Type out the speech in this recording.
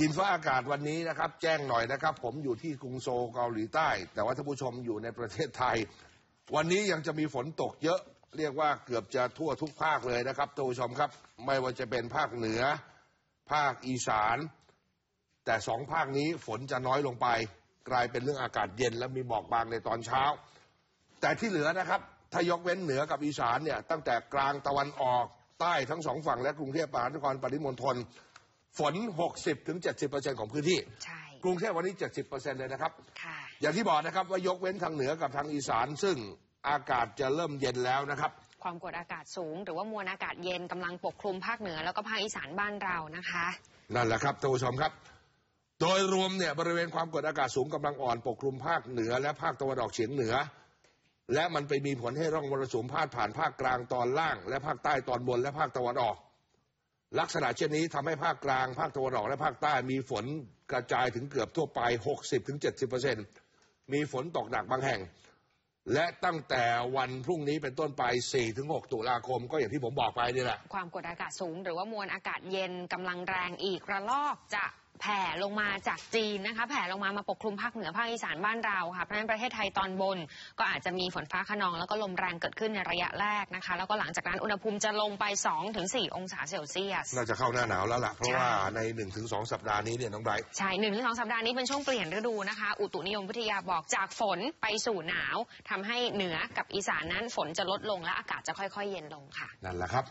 ดินฟ้าอากาศวันนี้นะครับ แจ้งหน่อยนะครับ ผมอยู่ที่กรุงโซลเกาหลีใต้ แต่ว่าท่านผู้ชมอยู่ในประเทศไทย วันนี้ยังจะมีฝนตกเยอะ เรียกว่าเกือบจะทั่วทุกภาคเลยนะครับท่านผู้ชมครับ ไม่ว่าจะเป็นภาคเหนือ ภาคอีสาน แต่สองภาคนี้ฝนจะน้อยลงไป กลายเป็นเรื่องอากาศเย็นและมีหมอกบางในตอนเช้า แต่ที่เหลือนะครับถ้ายกเว้นเหนือกับอีสานเนี่ยตั้งแต่กลางตะวันออกใต้ทั้งสองฝั่งและกรุงเทพมหานครปริมณฑล ฝน 60-70%ถึง70%ของพื้นที่ ใช่ กรุงเทพวันนี้ 70%เลยนะครับ ค่ะ อย่างที่บอกนะครับว่ายกเว้นทางเหนือกับทางอีสาน ซึ่งอากาศจะเริ่มเย็นแล้วนะครับ ความกดอากาศสูง หรือว่ามวลอากาศเย็นกำลังปกคลุมภาคเหนือแล้วก็ภาคอีสานบ้านเรานะคะ นั่นแหละครับท่านผู้ชมครับ โดยรวมเนี่ยบริเวณความกดอากาศสูงกำลังอ่อนปกคลุมภาคเหนือ และภาคตะวันออกเฉียงเหนือ และมันไปมีผลให้ร่องมรสุมพาดผ่านภาคกลางตอนล่าง และภาคใต้ตอนบนและภาคตะวันออก ลักษณะเช่นนี้ทำให้ภาคกลาง ภาคตะวันออกและภาคใต้มีฝนกระจายถึงเกือบทั่วไป 60-70%มีฝนตกหนักบางแห่ง และตั้งแต่วันพรุ่งนี้เป็นต้นไป 4-6 ตุลาคม ก็อย่างที่ผมบอกไปนี่แหละ ความกดอากาศสูง หรือว่ามวลอากาศเย็นกำลังแรงอีกระลอกจะ แผ่ลงมาจากจีนนะคะ แผ่ลงมามาปกคลุมภาคเหนือภาคอีสานบ้านเราค่ะเพราะฉะนั้นประเทศไทยตอนบน ก็อาจจะมีฝนฟ้าขนอง แล้วก็ลมแรงเกิดขึ้นในระยะแรกนะคะ แล้วก็หลังจากนั้นอุณหภูมิจะลงไป 2-4 องศาเซลเซียสน่าจะเข้าหน้าหนาวแล้วล่ะเพราะใช่ว่าใน 1-2 สัปดาห์นี้เนี่ยน้องไบรท์ใช่หนึ่งถึงสองสัปดาห์นี้เป็นช่วงเปลี่ยนฤดูนะคะ อุตุนิยมวิทยาบอกจากฝนไปสู่หนาวทำให้เหนือกับอีสานนั้นฝนจะลดลงและอากาศจะค่อย ๆ เย็นลงค่ะนั่นแหละครับ